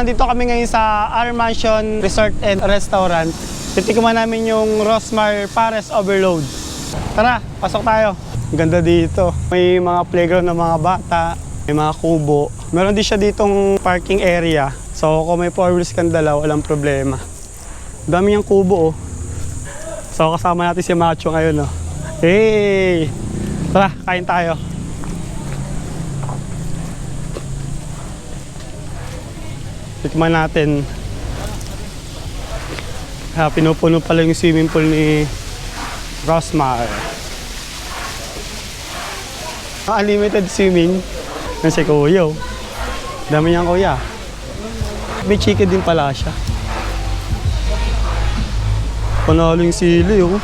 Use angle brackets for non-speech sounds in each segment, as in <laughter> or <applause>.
nandito kami ngayon sa R Mansion Resort and Restaurant. Titikman namin yung Rosmar Pares Overload. Tara, pasok tayo. Ganda dito. May mga playground ng mga bata, may mga kubo. Meron din siya ditong parking area. So kung may four wheels kang dala, walang problema. Dami yung kubo oh. So kasama natin si Macho ngayon oh. Hey! Tara, kain tayo. Tikman natin. Ah, pinupuno pala yung swimming pool ni Rosmar. Ah, Unlimited swimming ng si Kuya. oh. Dami niyang kuya. May chicken din pala siya. Panalo yung sili oh.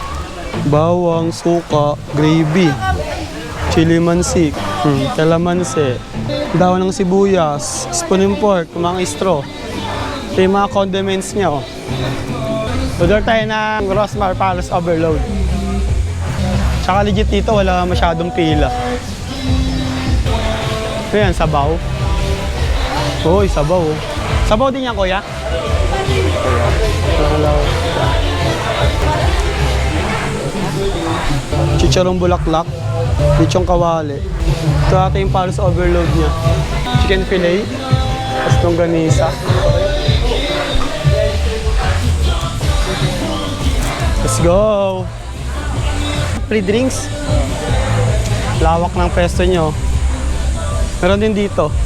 Bawang, suka, gravy, chili mansik, hmm, kalamansi, daw ng sibuyas, spoon and pork, mga istro. Ito yung mga condiments niya oh. Order tayo ng Rosmar Palace Overload. Tsaka legit dito, wala masyadong pila. Ito sabaw. Uy, sabaw. oh. Sabaw din yan, kuya? Hello. Chicharong bulaklak. Lichong kawali. Ito ata yung Palace Overload niya. Chicken fillet. Tapos itong ganisa. Let's go! Free drinks. Lawak ng pesto nyo. Meron din dito.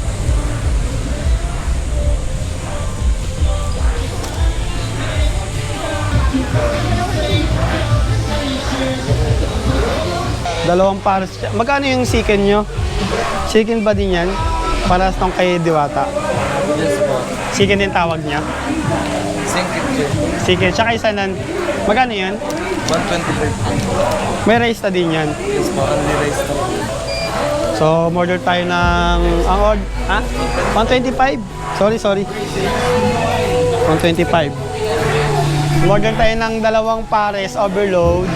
Dalawang pares. siya. Magkano yung chicken nyo? Chicken ba din yan? Paras tong kay Diwata. Yes po. Chicken din tawag niya. Singkit yun. Chicken. Tsaka isa nan. Magkano yan? 125. May rice na din yan. Yes po, only rice to. So, order tayo ng... Ang order... Ha? 125? Sorry, sorry. 125. Order tayo ng dalawang pares overload.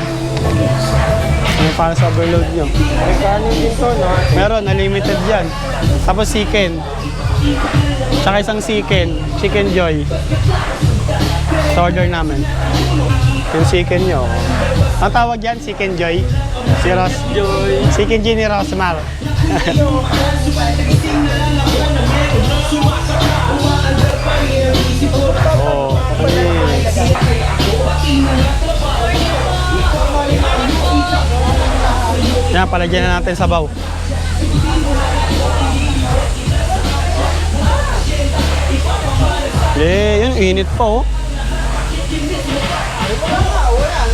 Yung pares overload nyo. May kanin dito, no? Meron, unlimited yan. Tapos chicken. Tsaka isang chicken. Chicken joy. Sa order namin. Yung chicken nyo. Ang tawag yan, chicken joy. Si Ros. Joy. Chicken Joy ni Rosmar. <laughs> oh, Yan, palagyan na natin sabaw. Eh, yun, init pa oh.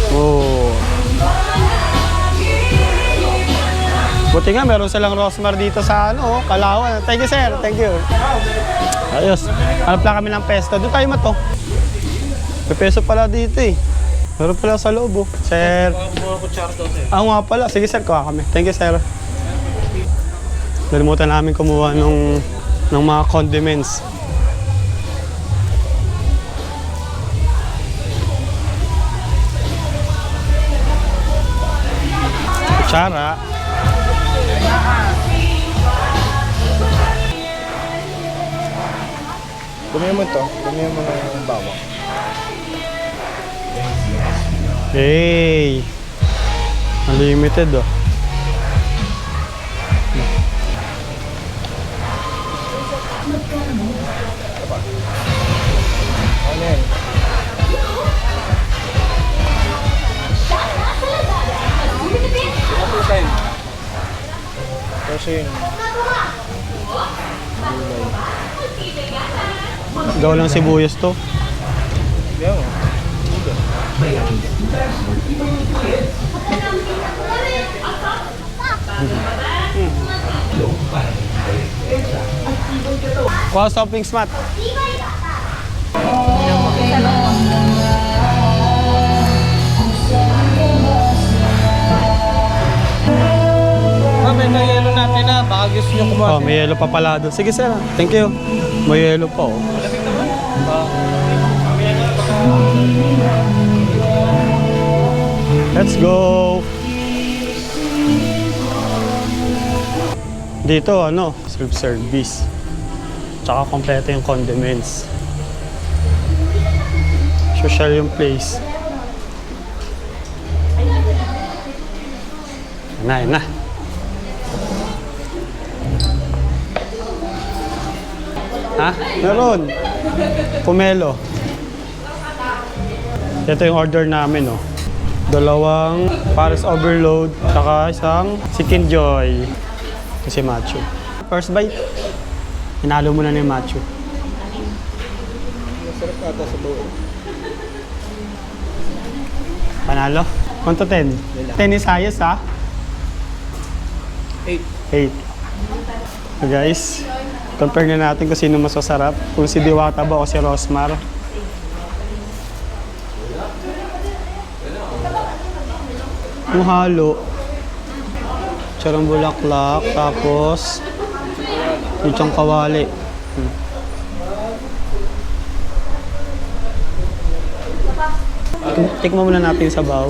Oh. Buti nga, meron silang Rosmar dito sa ano, oh, Kalawan. Thank you, sir. Thank you. Ayos. Hanap lang kami ng pesto. Doon tayo mato. May peso pala dito eh. Meron pala sa loob oh. Sir. Mga kutsara to, sir. Ah, nga pala. Sige, sir. Kuha kami. Thank you, sir. Nalimutan namin kumuha nung, ng mga condiments. Kutsara. Dumi mo to. Dumi mo na yung bawang. Hey! Unlimited oh. Kasi yun. Gaw lang sibuyas to. Yan mo. Kuha toppings mat. Ah, may mayelo natin na. Baka gusto nyo kumuha. Oh, may yellow pa pala doon. Sige sir, thank you. May yellow pa oh. Let's go! Dito ano, self-service. Tsaka kompleto yung condiments. Social yung place. Yan na, yan na. Ha? Meron. Pomelo. Ito yung order namin, oh. Dalawang Paris Overload, saka isang Chicken Joy. Kasi macho. First bite. Hinalo mo na na yung macho. Masarap ata sa buo. Panalo? Kwanto 10? 10 is highest, ha? 8. 8. So guys, compare na natin kung sino mas masarap. Kung si Diwata ba o si Rosmar. Yung halo. Charang bulaklak, tapos tiyang kawali. Hmm. Tik- Tikman muna natin sa baw.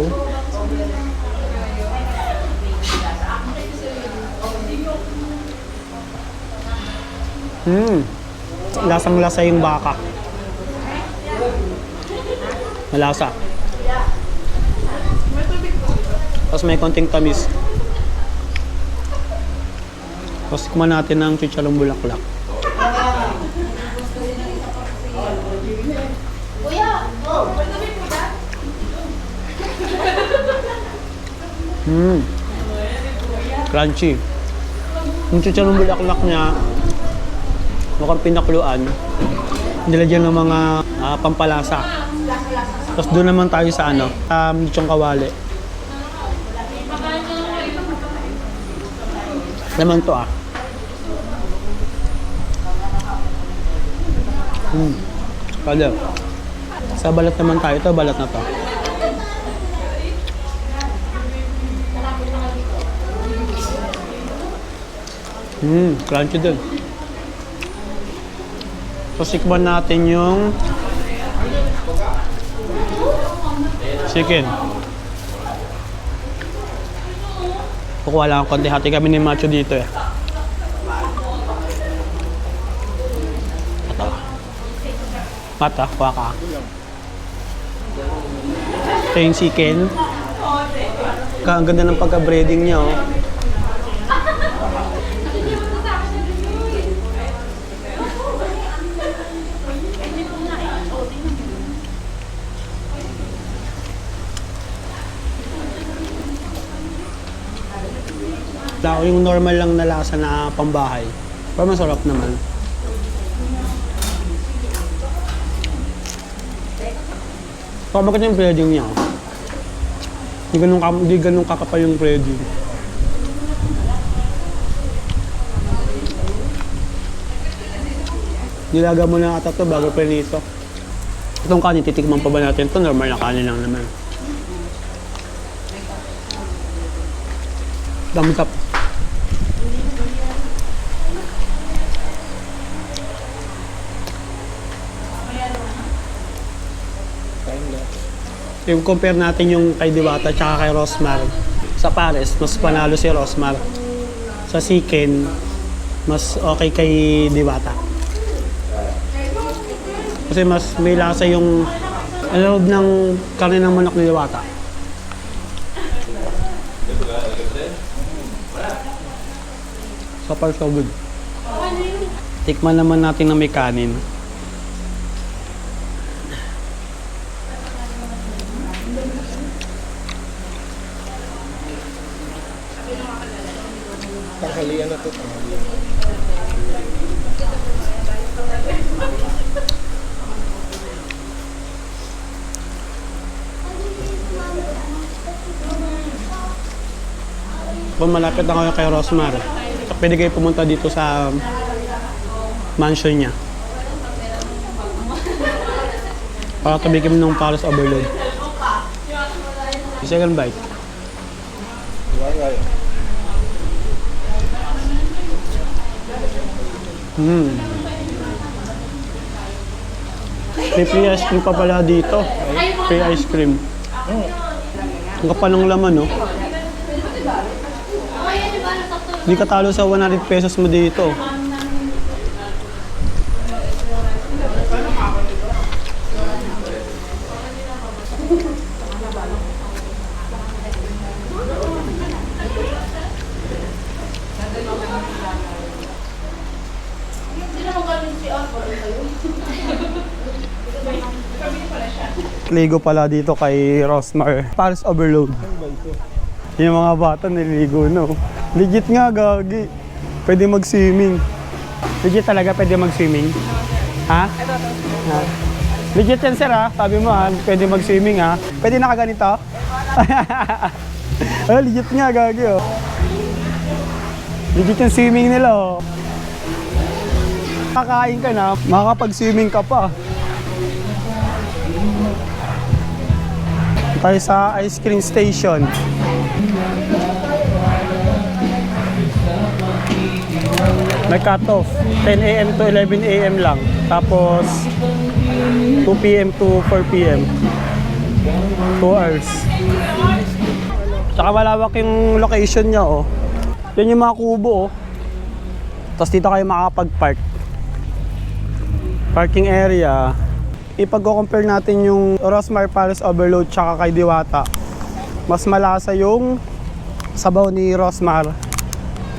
Hmm. Lasang-lasa yung baka. Malasa. Tapos may konting tamis. Tapos tikman natin ng chicharong bulaklak. Hmm. Crunchy. Yung chicharong bulaklak niya, mukhang pinakluan. Nilagyan ng mga ah, pampalasa. Tapos doon naman tayo sa ano, um, lechong kawali. Naman to ah. Hmm. Kada. Sa balat naman tayo. Ito, balat na to. Hmm, crunchy din. So, sikman natin yung chicken. Kukuha lang konti. Hati kami ni Macho dito eh. Mata, kuha ka. Ito yung chicken. Ka- Ang ganda ng pagka-breading niya oh. Tao yung normal lang na lasa na pambahay. Pero masarap naman. Kaya maganda yung breading niya. Hindi ganun, hindi ganun kakapal yung breading. Nilaga mo na ata to bago prinito. Itong kanin, titikman pa ba natin to? Normal na kanin lang naman. Tap. Yung compare natin yung kay Diwata tsaka kay Rosmar. Sa Pares, mas panalo si Rosmar. Sa Siken, mas okay kay Diwata. Kasi mas may lasa yung loob ng karne ng manok ni Diwata. So far so good. Tikman naman natin na may kanin. Tanghalian na to. Tanghalian. Kung na kayo kay Rosmar, pwede kayo pumunta dito sa mansion niya. Para tabi kami ng Paris Overload. Second bite. Wala Mm. May free ice cream pa pala dito. Free ice cream. Ang kapal ng laman, no? Hindi ka talo sa 100 pesos mo dito. Ligo pala dito kay Rosmar. Paris Overload. Yung mga bata nililigo, no? Legit nga, gagi. Pwede mag-swimming. Legit talaga pwede mag-swimming? Ha? ha? Legit yan, sir, ha? Sabi mo, ha? Pwede mag-swimming, ha? Pwede na kaganito? <laughs> oh, legit nga, gagi, oh. Legit yung swimming nila, oh. Kakain ka na, makakapag-swimming ka pa. Tayo sa ice cream station. May cut-off. 10 a.m. to 11 a.m. lang. Tapos 2 p.m. to 4 p.m. 2 hours. Tsaka malawak yung location niya oh. Yan yung mga kubo oh. Tapos dito kayo makakapag-park. Parking area. Ipag-compare natin yung Rosmar Palace Overload tsaka kay Diwata. Mas malasa yung sabaw ni Rosmar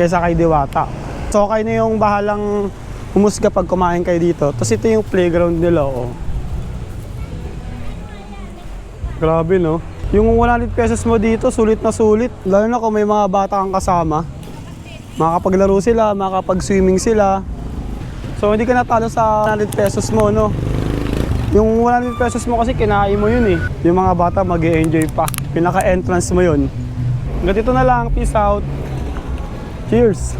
kaysa kay Diwata. So kayo na yung bahalang humusga pag kumain kayo dito. Tapos ito yung playground nila oh. Grabe no. Yung 100 pesos mo dito, sulit na sulit. Lalo na kung may mga bata kang kasama. Makakapaglaro sila, makakapag-swimming sila. So hindi ka natalo sa 100 pesos mo, no? Yung 100 pesos mo kasi kinain mo yun eh. Yung mga bata mag enjoy pa. Pinaka-entrance mo yun. Hanggang dito na lang. Peace out. Cheers!